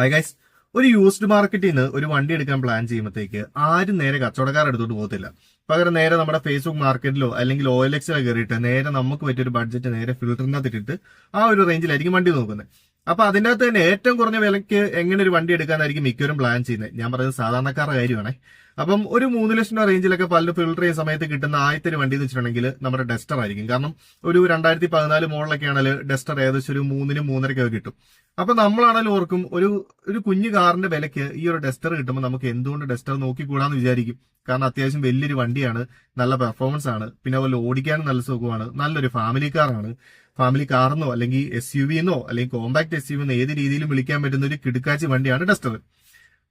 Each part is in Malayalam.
ഹായ് ഗൈസ് ഒരു യൂസ്ഡ് മാർക്കറ്റിൽ നിന്ന് ഒരു വണ്ടി എടുക്കാൻ പ്ലാൻ ചെയ്യുമ്പോഴത്തേക്ക് ആരും നേരെ കച്ചവടക്കാർ എടുത്തോട്ട് പോകത്തില്ല. പകരം നേരെ നമ്മുടെ ഫേസ്ബുക്ക് മാർക്കറ്റിലോ അല്ലെങ്കിൽ എൽ എക്സിലോ കയറിയിട്ട് നേരെ നമുക്ക് പറ്റിയൊരു ബഡ്ജറ്റ് നേരെ ഫിൽറ്ററിനകത്ത് ഇട്ടിട്ട് ആ ഒരു റേഞ്ചിലായിരിക്കും വണ്ടി നോക്കുന്നത്. അപ്പൊ അതിന്റെ അകത്ത് തന്നെ ഏറ്റവും കുറഞ്ഞ വിലയ്ക്ക് എങ്ങനെ ഒരു വണ്ടി എടുക്കാനായിരിക്കും മിക്കവരും പ്ലാൻ ചെയ്യുന്നത്? ഞാൻ പറയുന്നത് സാധാരണക്കാരുടെ കാര്യമാണ്. അപ്പം ഒരു മൂന്ന് ലക്ഷം രൂപ റേഞ്ചിലൊക്കെ പല ഫിൽട്ടർ ചെയ്യുന്ന സമയത്ത് കിട്ടുന്ന ആദ്യത്തെ ഒരു വണ്ടി എന്ന് വെച്ചിട്ടുണ്ടെങ്കിൽ നമ്മുടെ ഡസ്റ്റർ ആയിരിക്കും. കാരണം ഒരു രണ്ടായിരത്തി പതിനാല് മോഡലൊക്കെ ആണെങ്കിൽ ഡസ്റ്റർ ഏകദേശം ഒരു മൂന്നിനും മൂന്നരക്കൊക്കെ കിട്ടും. അപ്പൊ നമ്മളാണെങ്കിലും ഓർക്കും ഒരു ഒരു കുഞ്ഞു കാറിന്റെ വിലയ്ക്ക് ഈ ഒരു ഡസ്റ്റർ കിട്ടുമ്പോൾ നമുക്ക് എന്തുകൊണ്ട് ഡസ്റ്റർ നോക്കിക്കൂടാന്ന് വിചാരിക്കും. കാരണം അത്യാവശ്യം വലിയൊരു വണ്ടിയാണ് നല്ല പെർഫോമൻസ് ആണ് പിന്നെ അതുപോലെ ഓടിക്കാനും നല്ല സുഖമാണ് നല്ലൊരു ഫാമിലി കാറാണ് ഫാമിലി കാറെന്നോ അല്ലെങ്കിൽ എസ് യു വിന്നോ അല്ലെങ്കിൽ കോമ്പാക്ട് എസ് യു വിന്നോ ഏത് രീതിയിലും വിളിക്കാൻ പറ്റുന്ന ഒരു കിടുക്കാച്ചി വണ്ടിയാണ് ഡസ്റ്റർ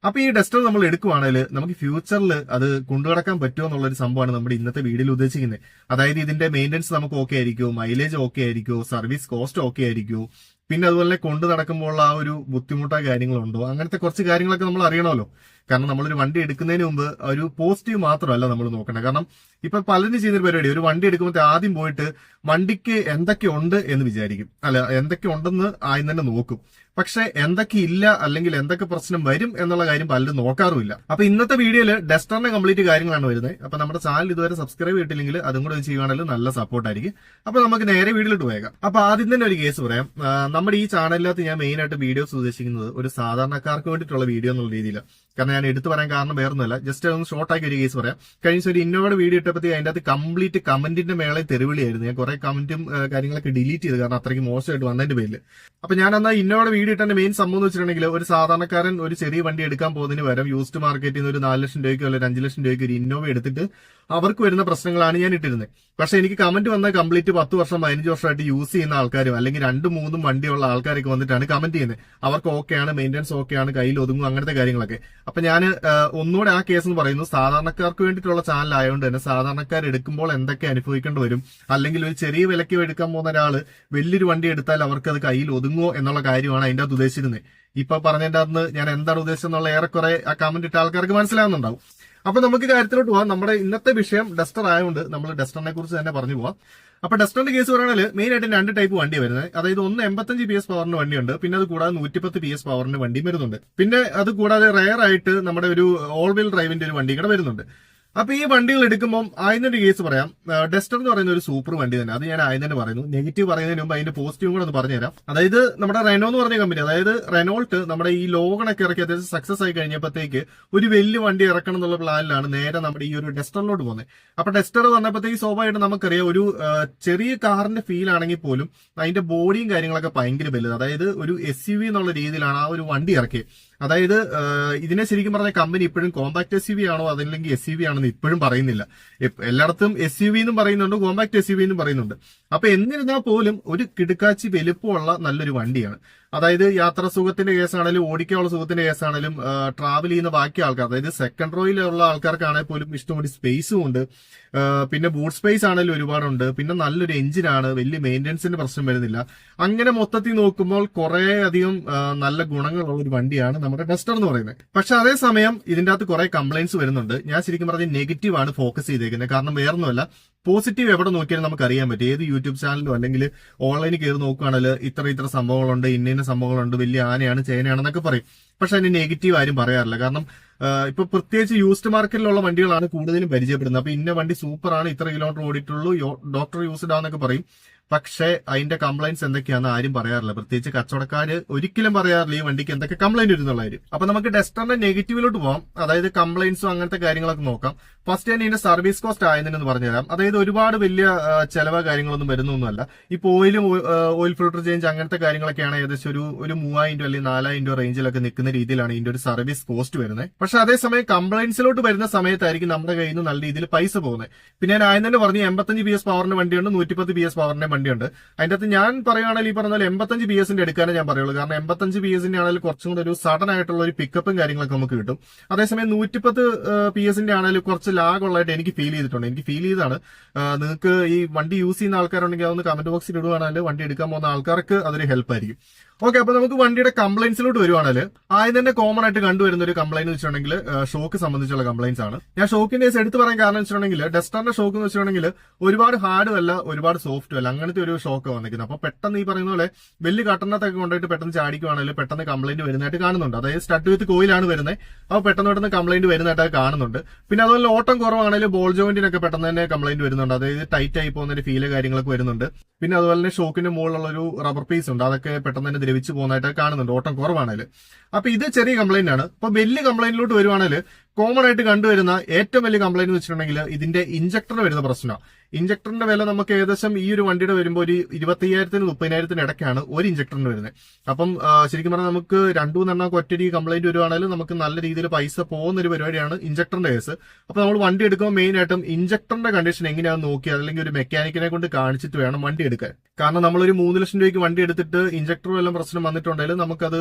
അപ്പൊ ഈ ഡസ്റ്റർ നമ്മൾ എടുക്കുവാണെങ്കിൽ നമുക്ക് ഫ്യൂച്ചറിൽ അത് കൊണ്ടുനടക്കാൻ പറ്റുമോ എന്നുള്ള ഒരു സംഭവമാണ് നമ്മുടെ ഇന്നത്തെ വീഡിയോയിൽ ഉദ്ദേശിക്കുന്നത്. അതായത് ഇതിന്റെ മെയിന്റെനൻസ് നമുക്ക് ഓക്കെ ആയിരിക്കുമോ മൈലേജ് ഓക്കെ ആയിരിക്കുമോ സർവീസ് കോസ്റ്റ് ഓക്കെ ആയിരിക്കുമോ പിന്നെ അതുപോലെ കൊണ്ടു നടക്കുമ്പോൾ ആ ഒരു ബുദ്ധിമുട്ടോ കാര്യങ്ങളുണ്ടോ അങ്ങനത്തെ കുറച്ച് കാര്യങ്ങളൊക്കെ നമ്മൾ അറിയണമല്ലോ. കാരണം നമ്മളൊരു വണ്ടി എടുക്കുന്നതിന് മുമ്പ് ഒരു പോസിറ്റീവ് മാത്രമല്ല നമ്മൾ നോക്കേണ്ടത്. കാരണം ഇപ്പൊ പലരും ചെയ്യുന്നൊരു പരിപാടി ഒരു വണ്ടി എടുക്കുമ്പോൾ ആദ്യം പോയിട്ട് വണ്ടിക്ക് എന്തൊക്കെ ഉണ്ട് എന്ന് വിചാരിക്കും. അല്ല എന്തൊക്കെ ഉണ്ടെന്ന് ആദ്യം തന്നെ നോക്കും. പക്ഷെ എന്തൊക്കെ ഇല്ല അല്ലെങ്കിൽ എന്തൊക്കെ പ്രശ്നം വരും എന്നുള്ള കാര്യം പലരും നോക്കാറുമില്ല. അപ്പൊ ഇന്നത്തെ വീഡിയോയിൽ ഡെസ്റ്ററിന്റെ കംപ്ലീറ്റ് കാര്യങ്ങളാണ് വരുന്നത്. അപ്പൊ നമ്മുടെ ചാനൽ ഇതുവരെ സബ്സ്ക്രൈബ് ചെയ്തിട്ടില്ലെങ്കിൽ അതും കൂടെ ചെയ്യുകയാണെങ്കിൽ നല്ല സപ്പോർട്ടായിരിക്കും അപ്പൊ നമുക്ക് നേരെ വീഡിയോയിലോട്ട് പോയേക്കാം. അപ്പൊ ആദ്യം തന്നെ ഒരു കേസ് പറയാം. നമ്മുടെ ഈ ചാനലിനകത്ത് ഞാൻ മെയിൻ ആയിട്ട് വീഡിയോസ് ഉദ്ദേശിക്കുന്നത് ഒരു സാധാരണക്കാർക്ക് വേണ്ടിയിട്ടുള്ള വീഡിയോ എന്നുള്ള രീതിയിൽ കാരണം ഞാൻ എടുത്തു പറയാൻ കാരണം വേറൊന്നുമല്ല. ജസ്റ്റ് ഒന്ന് ഷോർട്ട് ആക്കി ഒരു കേസ് പറയാം. കഴിഞ്ഞ ഒരു ഇന്നോയുടെ വീഡിയോ ഇട്ടപ്പോഴത്തേക്ക് അതിന്റെ അകത്ത് കംപ്ലീറ്റ് കമന്റിന്റെ മേളെ തെരുവിളിയായിരുന്നു ഞാൻ കുറെ കമന്റും കാര്യങ്ങളൊക്കെ ഡിലീറ്റ് ചെയ്ത്. കാരണം അത്രയ്ക്ക് മോശമായിട്ട് വന്നതിന്റെ പേരിൽ അപ്പൊ ഞാൻ എന്നാ ഇന്നോടെ വീട് ഇട്ടതിന്റെ മെയിൻ സംഭവം എന്ന് വെച്ചിട്ടുണ്ടെങ്കിൽ ഒരു സാധാരണക്കാരൻ ഒരു ചെറിയ വണ്ടി എടുക്കാൻ പോകുന്നതിന് പകരം യൂസ്ഡ് മാർക്കറ്റിൽ നിന്ന് ഒരു നാല് ലക്ഷം രൂപയ്ക്ക് അല്ലെങ്കിൽ അഞ്ച് ലക്ഷം രൂപയ്ക്ക് ഒരു ഇന്നോവ എടുത്തിട്ട് അവർക്ക് വരുന്ന പ്രശ്നങ്ങളാണ് ഞാൻ ഇട്ടിരുന്നത്. പക്ഷെ എനിക്ക് കമന്റ് വന്ന കംപ്ലീറ്റ് പത്ത് വർഷം പതിനഞ്ച് വർഷമായിട്ട് യൂസ് ചെയ്യുന്ന ആൾക്കാരും അല്ലെങ്കിൽ രണ്ടും മൂന്നും വണ്ടിയുള്ള ആൾക്കാരൊക്കെ വന്നിട്ടാണ് കമന്റ് ചെയ്യുന്നത്. അവർക്ക് ഓക്കെയാണ് മെയിന്റെനൻസ് ഓക്കെയാണ് കയ്യിൽ ഒതുങ്ങും അങ്ങനത്തെ കാര്യങ്ങളൊക്കെ. അപ്പൊ ഞാൻ ഒന്നുകൂടെ ആ കേസ് എന്ന് പറയുന്നു. സാധാരണക്കാർക്ക് വേണ്ടിയിട്ടുള്ള ചാനൽ ആയതുകൊണ്ട് തന്നെ സാധാരണക്കാർ എടുക്കുമ്പോൾ എന്തൊക്കെ അനുഭവിക്കേണ്ടി വരും? അല്ലെങ്കിൽ ഒരു ചെറിയ വിലയ്ക്ക് എടുക്കാൻ പോകുന്ന ഒരാൾ വലിയൊരു വണ്ടി എടുത്താൽ അവർക്ക് അത് കയ്യിൽ ഒതുങ്ങുമോ എന്നുള്ള കാര്യമാണ് അതിന്റെ അത് ഉദ്ദേശിച്ചിരുന്നത്. ഇപ്പൊ പറഞ്ഞതിന്റെ അന്ന് ഞാൻ എന്താണ് ഉദ്ദേശിച്ചത് എന്നുള്ള ഏറെക്കുറെ ആ കമന്റ് ഇട്ട ആൾക്കാർക്ക് മനസ്സിലാവുന്നുണ്ടാവും. അപ്പൊ നമുക്ക് കാര്യത്തിലോട്ട് പോവാം. നമ്മുടെ ഇന്നത്തെ വിഷയം ഡസ്റ്റർ ആയതുകൊണ്ട് നമ്മൾ ഡസ്റ്ററിനെ കുറിച്ച് തന്നെ പറഞ്ഞു പോവാം. അപ്പൊ ഡസ്റ്ററിന്റെ കേസ് പറയുകയാണെങ്കിൽ മെയിൻ ആയിട്ട് രണ്ട് ടൈപ്പ് വണ്ടി വരുന്നത്. അതായത് ഒന്ന് എൺപത്തഞ്ച് പി എസ് പവറിന്റെ വണ്ടിയുണ്ട്. പിന്നെ അത് കൂടാതെ നൂറ്റിപ്പത്ത് പി എസ് പവറിന്റെ വണ്ടിയും വരുന്നുണ്ട്. പിന്നെ അത് കൂടാതെ റയർ ആയിട്ട് നമ്മുടെ ഒരു ഓൾ വീൽ ഡ്രൈവിന്റെ ഒരു വണ്ടി കൂടെ വരുന്നുണ്ട്. അപ്പൊ ഈ വണ്ടികൾ എടുക്കുമ്പോൾ ആയതിന്റെ കേസ് പറയാം. ഡെസ്റ്റർ എന്ന് പറയുന്ന ഒരു സൂപ്പർ വണ്ടി തന്നെ. അത് ഞാൻ ആദ്യം തന്നെ പറയുന്നു. നെഗറ്റീവ് പറയുന്നതിന് മുമ്പ് അതിന്റെ പോസിറ്റീവ് കൂടെ ഒന്ന് പറഞ്ഞുതരാം. അതായത് നമ്മുടെ റെനോ എന്ന് പറഞ്ഞ കമ്പനി അതായത് റെനോൾട്ട് നമ്മുടെ ഈ ലോഗണൊക്കെ ഇറക്കി അത്യാവശ്യം സക്സസ് ആയി കഴിഞ്ഞപ്പോഴത്തേക്ക് ഒരു വലിയ വണ്ടി ഇറക്കണം എന്നുള്ള പ്ലാനിലാണ് നേരെ നമ്മുടെ ഈ ഒരു ഡെസ്റ്ററിലോട്ട് പോകുന്നത്. അപ്പൊ ഡെസ്റ്റർ വന്നപ്പോഴത്തേക്ക് സ്വാഭാവികമായിട്ട് നമുക്കറിയാം ഒരു ചെറിയ കാറിന്റെ ഫീൽ ആണെങ്കിൽ പോലും അതിന്റെ ബോഡിയും കാര്യങ്ങളൊക്കെ ഭയങ്കര വലുത്. അതായത് ഒരു എസ് എന്നുള്ള രീതിയിലാണ് ആ ഒരു വണ്ടി ഇറക്കിയത്. അതായത് ഇതിനെ ശരിക്കും പറഞ്ഞ കമ്പനി ഇപ്പോഴും കോമ്പാക്ട് എസ് ആണോ അതല്ലെങ്കിൽ എസ് ആണെന്ന് ഇപ്പോഴും പറയുന്നില്ല. എല്ലായിടത്തും എസ് യു എന്നും പറയുന്നുണ്ട് കോമ്പാക്ട് എസ് യു എന്നും പറയുന്നുണ്ട്. അപ്പൊ എന്നിരുന്നാൽ പോലും ഒരു കിടുക്കാച്ചി വലുപ്പമുള്ള നല്ലൊരു വണ്ടിയാണ്. അതായത് യാത്രാ സുഖത്തിന്റെ കേസാണെങ്കിലും ഓടിക്കാനുള്ള സുഖത്തിന്റെ കേസാണെങ്കിലും ട്രാവൽ ചെയ്യുന്ന ബാക്കി ആൾക്കാർ അതായത് സെക്കൻഡ് റോയിലുള്ള ആൾക്കാർക്കാണെങ്കിൽ പോലും ഇഷ്ടംപോലെ സ്പേസും ഉണ്ട്. പിന്നെ ബൂട്ട് സ്പേസ് ആണെങ്കിലും ഒരുപാടുണ്ട്. പിന്നെ നല്ലൊരു എഞ്ചിനാണ് വലിയ മെയിന്റനൻസിന്റെ പ്രശ്നം വരുന്നില്ല. അങ്ങനെ മൊത്തത്തിൽ നോക്കുമ്പോൾ കുറെ അധികം നല്ല ഗുണങ്ങളുള്ള ഒരു വണ്ടിയാണ് നമ്മുടെ ഡസ്റ്റർ എന്ന് പറയുന്നത്. പക്ഷെ അതേസമയം ഇതിന്റെ അകത്ത് കുറെ കംപ്ലൈന്റ്സ് വരുന്നുണ്ട്. ഞാൻ ശരിക്കും പറഞ്ഞ നെഗറ്റീവ് ആണ് ഫോക്കസ് ചെയ്തേക്കുന്നത്. കാരണം വേറൊന്നുമല്ല. പോസിറ്റീവ് എവിടെ നോക്കിയാലും നമുക്ക് അറിയാൻ പറ്റും. ഏത് യൂട്യൂബ് ചാനലിലോ അല്ലെങ്കിൽ ഓൺലൈനിൽ കയറി നോക്കുകയാണെങ്കിൽ ഇത്ര ഇത്ര സംഭവങ്ങളുണ്ട് ഇന്ന ഇന്ന സംഭവങ്ങളുണ്ട് വലിയ ആനയാണ് ചേനയാണെന്നൊക്കെ പറയും. പക്ഷെ അതിന് നെഗറ്റീവ് ആരും പറയാറില്ല. കാരണം ഇപ്പൊ പ്രത്യേകിച്ച് യൂസ്ഡ് മാർക്കറ്റിലുള്ള വണ്ടികളാണ് കൂടുതലും പരിചയപ്പെടുന്നത്. അപ്പൊ ഇന്ന വണ്ടി സൂപ്പറാണ് ഇത്ര കിലോമീറ്റർ ഓടിയിട്ടുള്ളൂ ഡോക്ടർ യൂസ്ഡ് ആണെന്നൊക്കെ പറയും. പക്ഷേ അതിന്റെ കംപ്ലൈന്റ്സ് എന്തൊക്കെയാണെന്ന് ആരും പറയാറില്ല. പ്രത്യേകിച്ച് കച്ചവടക്കാര് ഒരിക്കലും പറയാറില്ല ഈ വണ്ടിക്ക് എന്തൊക്കെ കംപ്ലൈന്റ് വരുന്നുള്ള കാര്യം. അപ്പൊ നമുക്ക് ഡെസ്റ്ററിന്റെ നെഗറ്റീവിലോട്ട് പോകാം അതായത് കംപ്ലൈന്റ്സും അങ്ങനത്തെ കാര്യങ്ങളൊക്കെ നോക്കാം. ഫസ്റ്റ് ഞാൻ ഇതിന്റെ സർവീസ് കോസ്റ്റ് ആയതിനെന്ന് പറഞ്ഞുതരാം. അതായത് ഒരുപാട് വലിയ ചെലവ് കാര്യങ്ങളൊന്നും വരുന്നൊന്നുമല്ല. ഇപ്പൊ ഓയിലും ഓയിൽ ഫിൽട്ടർ ചേഞ്ച് അങ്ങനത്തെ കാര്യങ്ങളൊക്കെയാണ് ഏകദേശം ഒരു ഒരു മൂവായിരം രൂപ അല്ലെങ്കിൽ നാലായിരം രൂപ റേഞ്ചിലൊക്കെ നിൽക്കുന്ന രീതിയിലാണ് ഇതിന്റെ ഒരു സർവീസ് കോസ്റ്റ് വരുന്നത് പക്ഷെ അതേസമയം കംപ്ലൈന്റ്സിലോട്ട് വരുന്ന സമയത്തായിരിക്കും നമ്മുടെ കയ്യിൽ നിന്ന് നല്ല രീതിയിൽ പൈസ പോകുന്നത് പിന്നെ ഞാൻ ആദ്യം തന്നെ പറഞ്ഞു എൺപത്തഞ്ച് ബി എസ് പവറിന്റെ വണ്ടിയുണ്ട് നൂറ്റിപ്പത്ത് ബി എസ് പവറിന്റെ വണ്ടിയുണ്ട്. അതിന്റെ അകത്ത് ഞാൻ പറയുകയാണെങ്കിൽ ഈ പറഞ്ഞാൽ എൺപത്തഞ്ച് ബി എസിന്റെ എടുക്കാനേ ഞാൻ പറയുള്ളൂ. കാരണം എൺപത്തഞ്ച് ബി എസിന്റെ ആണെങ്കിൽ കുറച്ചും കൂടെ ഒരു സഡൻ ആയിട്ടുള്ള ഒരു പിക്കപ്പും കാര്യങ്ങളൊക്കെ നമുക്ക് കിട്ടും. അതേസമയം നൂറ്റിപ്പത്ത് പി എസിന്റെ ആണെങ്കിൽ കുറച്ച് ലാഗ് ഉള്ളതായിട്ട് എനിക്ക് ഫീൽ ചെയ്തിട്ടുണ്ട്. എനിക്ക് ഫീൽ ചെയ്താണ് നിങ്ങൾക്ക് ഈ വണ്ടി യൂസ് ചെയ്യുന്ന ആൾക്കാരുണ്ടെങ്കിൽ അതൊന്ന് കമന്റ് ബോക്സിൽ ഇടുകയാണെങ്കിൽ വണ്ടി എടുക്കാൻ പോകുന്ന ആൾക്കാർക്ക് അതൊരു ഹെൽപ്പ് ആയിരിക്കും. ഓക്കെ അപ്പൊ നമുക്ക് വണ്ടിയുടെ കംപ്ലൈൻസിലോട്ട് വരുവാണെങ്കിൽ ആദ്യം തന്നെ കോമൺ ആയിട്ട് കണ്ടുവരുന്ന ഒരു കംപ്ലൈന്റ് വെച്ചിട്ടുണ്ടെങ്കിൽ ഷോക്ക് സംബന്ധിച്ചുള്ള കംപ്ലൈൻസ് ആണ്. ഞാൻ ഷോക്കിന്റെ കേസ് എടുത്തു പറയാൻ കാരണം വെച്ചിട്ടുണ്ടെങ്കിൽ ഡസ്റ്ററിന്റെ ഷോക്ക് എന്ന് വെച്ചിട്ടുണ്ടെങ്കിൽ ഒരുപാട് ഹാർഡും അല്ല ഒരുപാട് സോഫ്റ്റും അല്ല. അങ്ങനത്തെ ഒരു ഷോക്ക് വന്നിരിക്കുന്നത്. അപ്പൊ പെട്ടെന്ന് ഈ പറയുന്ന പോലെ വലിയ കട്ടണത്തൊക്കെ കൊണ്ടുപോയിട്ട് പെട്ടെന്ന് ചാടിക്കുവാണെങ്കിൽ പെട്ടെന്ന് കംപ്ലൈന്റ് വരുന്നതായിട്ട് കാണുന്നുണ്ട്. അതായത് സ്റ്റഡ് വിത്ത് കോയിലാണ് വരുന്നത് അപ്പൊ പെട്ടെന്ന് പെട്ടെന്ന് കംപ്ലൈന്റ് വരുന്നതായിട്ട് കാണുന്നുണ്ട്. പിന്നെ അതുപോലെ ഓട്ടം കുറവാണെങ്കിൽ ബോൾ ജോയിന്റിനൊക്കെ പെട്ടെന്ന് തന്നെ കംപ്ലൈന്റ് വരുന്നുണ്ട്. അതായത് ടൈറ്റ് ആയി പോകുന്ന ഫീൽ കാര്യങ്ങളൊക്കെ വരുന്നുണ്ട്. പിന്നെ അതുപോലെ തന്നെ ഷോക്കിന്റെ മുകളിലുള്ള ഒരു റബ്ബർ പീസ് ഉണ്ട്. അതൊക്കെ പെട്ടെന്ന് തന്നെ ദ്രവിച്ചു പോകുന്നതായിട്ട് കാണുന്നുണ്ട്. ഓട്ടം കുറവാണെങ്കിൽ അപ്പൊ ഇത് ചെറിയ കംപ്ലൈന്റ് ആണ്. അപ്പൊ വലിയ കംപ്ലൈന്റിലോട്ട് വരുവാണെങ്കിൽ കോമൺ ആയിട്ട് കണ്ടുവരുന്ന ഏറ്റവും വലിയ കംപ്ലൈന്റ് എന്ന് വെച്ചിട്ടുണ്ടെങ്കിൽ ഇതിന്റെ ഇഞ്ചക്ടർ വരുന്ന പ്രശ്നമാണ്. ഇഞ്ചക്ടറിന്റെ വില നമുക്ക് ഏകദേശം ഈ ഒരു വണ്ടിയുടെ വരുമ്പോൾ ഒരു ഇരുപത്തയ്യായിരത്തിന് മുപ്പതിനായിരത്തിന് ഇടയ്ക്കാണ് ഒരു ഇഞ്ചക്ടറിന് വരുന്നത്. അപ്പം ശരിക്കും പറഞ്ഞാൽ നമുക്ക് രണ്ടു മൂന്നെണ്ണം ഒറ്റടി കംപ്ലൈന്റ് വരുവാണെങ്കിലും നമുക്ക് നല്ല രീതിയിൽ പൈസ പോകുന്ന ഒരു പരിപാടിയാണ് ഇഞ്ചക്ടറിന്റെ കേസ്. അപ്പൊ നമ്മൾ വണ്ടി എടുക്കുമ്പോൾ മെയിൻ ആയിട്ടും ഇഞ്ചക്ടറിന്റെ കണ്ടീഷൻ എങ്ങനെയാണെന്ന് നോക്കി അല്ലെങ്കിൽ ഒരു മെക്കാനിക്കിനെ കൊണ്ട് കാണിച്ചിട്ട് വേണം വണ്ടി എടുക്കാൻ. കാരണം നമ്മൾ ഒരു മൂന്ന് ലക്ഷം രൂപയ്ക്ക് വണ്ടി എടുത്തിട്ട് ഇഞ്ചക്ടർ വല്ലതും പ്രശ്നം വന്നിട്ടുണ്ടെങ്കിൽ നമുക്കത്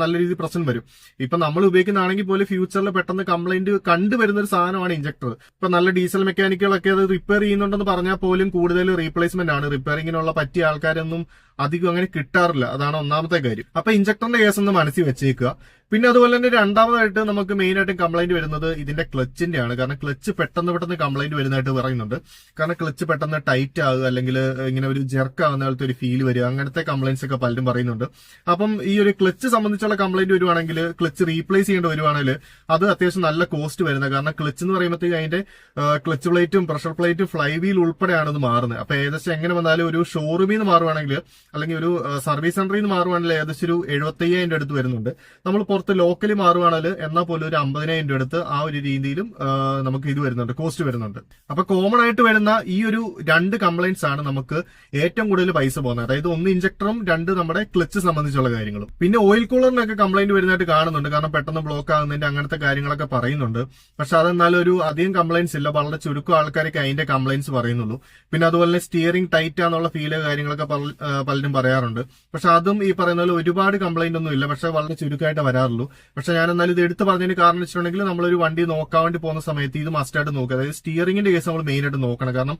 നല്ല രീതിയിൽ പ്രശ്നം വരും. ഇപ്പൊ നമ്മൾ ഉപയോഗിക്കുന്നതാണെങ്കിൽ പോലും ഫ്യൂച്ചറിൽ പെട്ടെന്ന് കംപ്ലൈന്റ് കണ്ടുവരുന്ന ഒരു സാധനമാണ് ഇഞ്ചക്ടർ ഇപ്പൊ നല്ല ഡീസൽ മെക്കാനിക്കുകളൊക്കെ അത് റിപ്പയർ ചെയ്യുന്നുണ്ടെന്ന് പറഞ്ഞാൽ പോലും കൂടുതൽ റീപ്ലേസ്മെന്റ് ആണ്. റിപ്പയറിങ്ങിനുള്ള പറ്റിയ ആൾക്കാരൊന്നും അധികം അങ്ങനെ കിട്ടാറില്ല. അതാണ് ഒന്നാമത്തെ കാര്യം. അപ്പൊ ഇഞ്ചക്ടറിന്റെ കേസ് ഒന്ന് മനസ്സിൽ വെച്ചേക്കുക. പിന്നെ അതുപോലെ തന്നെ രണ്ടാമതായിട്ട് നമുക്ക് മെയിൻ ആയിട്ടും കംപ്ലൈന്റ് വരുന്നത് ഇതിന്റെ ക്ലച്ചിന്റെ ആണ്. കാരണം ക്ലച്ച് പെട്ടെന്ന് പെട്ടെന്ന് കംപ്ലൈന്റ് വരുന്നതായിട്ട് പറയുന്നുണ്ട്. കാരണം ക്ലച്ച് പെട്ടെന്ന് ടൈറ്റ് ആകുക അല്ലെങ്കിൽ ഇങ്ങനെ ഒരു ജെർക്ക് ആകുന്ന പോലത്തെ ഒരു ഫീൽ വരിക. അങ്ങനത്തെ കംപ്ലൈന്റ്സ് ഒക്കെ പലരും പറയുന്നുണ്ട്. അപ്പം ഈ ഒരു ക്ലച്ച് സംബന്ധിച്ചുള്ള കംപ്ലൈന്റ് വരുവാണെങ്കിൽ ക്ലച്ച് റീപ്ലേസ് ചെയ്യേണ്ടി വരുവാണെങ്കിൽ അത് അത്യാവശ്യം നല്ല കോസ്റ്റ് വരുന്നത്. കാരണം ക്ലച്ച് എന്ന് പറയുമ്പോഴത്തേക്ക് അതിന്റെ ക്ലച്ച് പ്ലേറ്റും പ്രഷർ പ്ലേറ്റും ഫ്ലൈ വീൽ ഉൾപ്പെടെയാണ് ഇത് മാറുന്നത്. അപ്പൊ ഏകദേശം എങ്ങനെ വന്നാലും ഒരു ഷോറൂമിൽ നിന്ന് മാറുവാണെങ്കിൽ അല്ലെങ്കിൽ ഒരു സർവീസ് സെന്ററിൽ നിന്ന് മാറുവാണെങ്കിൽ ഏകദേശം ഒരു എഴുപത്തയ്യായിരം രൂപ അടുത്ത് വരുന്നുണ്ട്. നമ്മൾ പുറത്ത് ലോക്കലി മാറുവാണെങ്കിൽ എന്നാൽ പോലും ഒരു അമ്പതിനായിരം രൂപ അടുത്ത് ആ ഒരു രീതിയിലും നമുക്ക് ഇത് വരുന്നുണ്ട് കോസ്റ്റ് വരുന്നുണ്ട്. അപ്പൊ കോമൺ ആയിട്ട് വരുന്ന ഈ ഒരു രണ്ട് കംപ്ലൈന്റ്സ് ആണ് നമുക്ക് ഏറ്റവും കൂടുതൽ പൈസ പോകുന്നത്. അതായത് ഒന്ന് ഇഞ്ചക്ടറും രണ്ട് നമ്മുടെ ക്ലച്ച് സംബന്ധിച്ചുള്ള കാര്യങ്ങളും. പിന്നെ ഓയിൽ കൂളറിനൊക്കെ കംപ്ലൈന്റ് വരുന്നതായിട്ട് കാണുന്നുണ്ട്. കാരണം പെട്ടെന്ന് ബ്ലോക്ക് ആകുന്നതിന്റെ അങ്ങനത്തെ കാര്യങ്ങളൊക്കെ പറയുന്നുണ്ട്. പക്ഷെ അതെന്നാലും ഒരു അധികം കംപ്ലൈന്റ്സ് ഇല്ല. വളരെ ചുരുക്കം ആൾക്കാരൊക്കെ അതിന്റെ കംപ്ലൈന്റ്സ് പറയുന്നുള്ളൂ. പിന്നെ അതുപോലെ തന്നെ സ്റ്റിയറിംഗ് ടൈറ്റ് ആണെന്നുള്ള ഫീൽ കാര്യങ്ങളൊക്കെ പല- പലരും പറയാറുണ്ട്. പക്ഷെ അതും ഈ പറയുന്ന പോലെ ഒരുപാട് കംപ്ലൈന്റ് ഒന്നും ഇല്ല. പക്ഷെ വളരെ ചുരുക്കമായിട്ട് വരാറുള്ളൂ. പക്ഷെ ഞാൻ എന്നാലും ഇത് എടുത്തു പറഞ്ഞതിന് കാരണം വെച്ചിട്ടുണ്ടെങ്കിൽ ഒരു വണ്ടി നോക്കാൻ വേണ്ടി പോകുന്ന സമയത്ത് ഇത് മസ്റ്റ് ആയിട്ട് നോക്കുക. അതായത് സ്റ്റിയറിംഗിന്റെ കേസ് നമ്മൾ മെയിൻ ആയിട്ട് നോക്കണം. കാരണം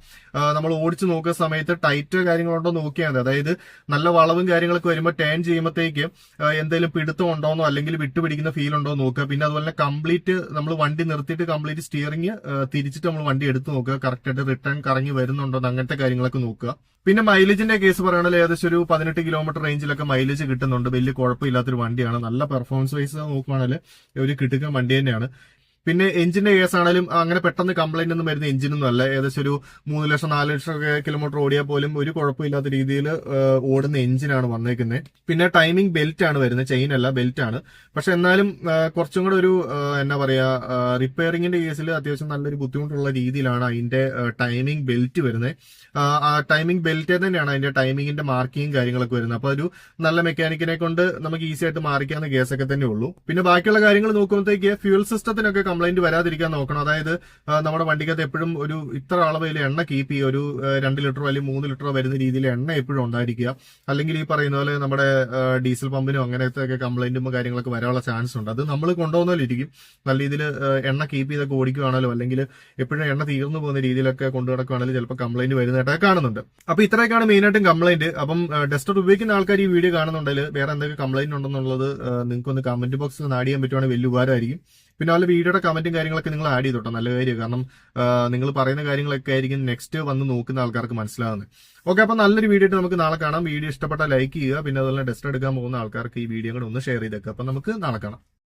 നമ്മൾ ഓടിച്ച് നോക്കുന്ന സമയത്ത് ടൈറ്റ് കാര്യങ്ങളുണ്ടോ നോക്കിയാൽ മതി. അതായത് നല്ല വളവും കാര്യങ്ങളൊക്കെ വരുമ്പോൾ ടേൺ ചെയ്യുമ്പോഴത്തേക്ക് എന്തെങ്കിലും പിടുത്തം ഉണ്ടോന്നോ അല്ലെങ്കിൽ വിട്ടുപിടിക്കുന്ന ഫീൽ ഉണ്ടോ നോക്കുക. പിന്നെ അതുപോലെ തന്നെ കംപ്ലീറ്റ് നമ്മൾ വണ്ടി നിർത്തിയിട്ട് കംപ്ലീറ്റ് സ്റ്റിയറിംഗ് തിരിച്ചിട്ട് നമ്മൾ വണ്ടി എടുത്ത് നോക്കുക. കറക്റ്റ് ആയിട്ട് റിട്ടേൺ കറങ്ങി വരുന്നുണ്ടോ അങ്ങനത്തെ കാര്യങ്ങളൊക്കെ നോക്കുക. പിന്നെ മൈലേജിന്റെ കേസ് പറയുകയാണെങ്കിൽ ഏകദേശം ഒരു പതിനെട്ട് കിലോമീറ്റർ റേഞ്ചിലൊക്കെ മൈലേജ് കിട്ടുന്നുണ്ട്. വലിയ കുഴപ്പമില്ലാത്തൊരു വണ്ടിയാണ്. നല്ല പെർഫോമൻസ് വൈസ് നോക്കുകയാണെങ്കിൽ ഒരു കിട്ടുന്ന വണ്ടി തന്നെയാണ്. പിന്നെ എഞ്ചിന്റെ കേസ് ആണെങ്കിലും അങ്ങനെ പെട്ടെന്ന് കംപ്ലൈന്റ് ഒന്നും വരുന്ന എഞ്ചിനൊന്നും അല്ല. ഏകദേശം ഒരു മൂന്ന് ലക്ഷം നാല് ലക്ഷം കിലോമീറ്റർ ഓടിയാൽ പോലും ഒരു കുഴപ്പമില്ലാത്ത രീതിയിൽ ഓടുന്ന എഞ്ചിനാണ് വന്നേക്കുന്നത് പിന്നെ ടൈമിംഗ് ബെൽറ്റ് ആണ് വരുന്നത്. ചെയിൻ അല്ല ബെൽറ്റ് ആണ്. പക്ഷെ എന്നാലും കുറച്ചും കൂടെ ഒരു എന്താ പറയാ റിപ്പയറിംഗിന്റെ കേസിൽ അത്യാവശ്യം നല്ലൊരു ബുദ്ധിമുട്ടുള്ള രീതിയിലാണ് അതിന്റെ ടൈമിംഗ് ബെൽറ്റ് വരുന്നത് ടൈമിംഗ് ബെൽറ്റ് തന്നെയാണ് അതിന്റെ ടൈമിംഗിന്റെ മാർക്കിങ്ങും കാര്യങ്ങളൊക്കെ വരുന്നത്. അപ്പൊ ഒരു നല്ല മെക്കാനിക്കിനെ കൊണ്ട് നമുക്ക് ഈസി ആയിട്ട് മാറിക്കാവുന്ന കേസൊക്കെ തന്നെ ഉള്ളൂ പിന്നെ ബാക്കിയുള്ള കാര്യങ്ങൾ നോക്കുമ്പോഴത്തേക്ക് ഫ്യൂൽ സിസ്റ്റത്തിനൊക്കെ കംപ്ലൈന്റ് വരാതിരിക്കാൻ നോക്കണം. അതായത് നമ്മുടെ വണ്ടിക്കകത്ത് എപ്പോഴും ഒരു ഇത്ര അളവിൽ എണ്ണ കീപ്പ് ചെയ്യുക ഒരു രണ്ട് ലിറ്ററോ അല്ലെങ്കിൽ മൂന്ന് ലിറ്ററോ വരുന്ന രീതിയിൽ എണ്ണ എപ്പോഴും ഉണ്ടായിരിക്കുക. അല്ലെങ്കിൽ ഈ പറയുന്ന പോലെ നമ്മുടെ ഡീസൽ പമ്പിനും അങ്ങനത്തെ ഒക്കെ കംപ്ലൈന്റും കാര്യങ്ങളൊക്കെ വരാനുള്ള ചാൻസ് ഉണ്ട്. അത് നമ്മൾ കൊണ്ടുപോകുന്നതിലിരിക്കും നല്ല രീതിയിൽ എണ്ണ കീപ്പ് ചെയ്തൊക്കെ ഓടിക്കുകയാണല്ലോ അല്ലെങ്കിൽ എപ്പോഴും എണ്ണ തീർന്നു പോകുന്ന രീതിയിലൊക്കെ കൊണ്ടു നടക്കുകയാണെങ്കിൽ ചിലപ്പോൾ കംപ്ലൈന്റ് വരുന്നതായിട്ടൊക്കെ കാണുന്നുണ്ട്. അപ്പൊ ഇത്രയൊക്കെയാണ് മെയിനായിട്ടും കംപ്ലൈന്റ് അപ്പം ഡെസ്റ്റർ ഉപയോഗിക്കുന്ന ആൾക്കാർ ഈ വീഡിയോ കാണുന്നുണ്ടെങ്കിൽ വേറെ എന്തൊക്കെ കംപ്ലൈന്റ് ഉണ്ടെന്നുള്ളത് നിങ്ങൾക്കൊന്ന് കമന്റ് ബോക്സിൽ നാടിയാൻ പറ്റുവാണെങ്കിൽ വലിയ ഉപകാരമായിരിക്കും. പിന്നെ അതുപോലെ വീഡിയോയുടെ കമന്റും കാര്യങ്ങളൊക്കെ നിങ്ങൾ ആഡ് ചെയ്തോട്ടോ. നല്ല കാര്യം കാരണം നിങ്ങൾ പറയുന്ന കാര്യങ്ങളൊക്കെ ആയിരിക്കും നെക്സ്റ്റ് വന്ന് നോക്കുന്ന ആൾക്കാർക്ക് മനസ്സിലാവുന്നത്. ഓക്കെ അപ്പൊ നല്ലൊരു വീഡിയോ ആയിട്ട് നമുക്ക് നാളെ കാണാം. വീഡിയോ ഇഷ്ടപ്പെട്ട ലൈക്ക് ചെയ്യുക. പിന്നെ അതുപോലെ ഡെസ്റ്റ് എടുക്കാൻ പോകുന്ന ആൾക്കാർക്ക് ഈ വീഡിയോ കൂടെ ഒന്ന് ഷെയർ ചെയ്തേക്കുക അപ്പൊ നമുക്ക് നാളെ കാണാം.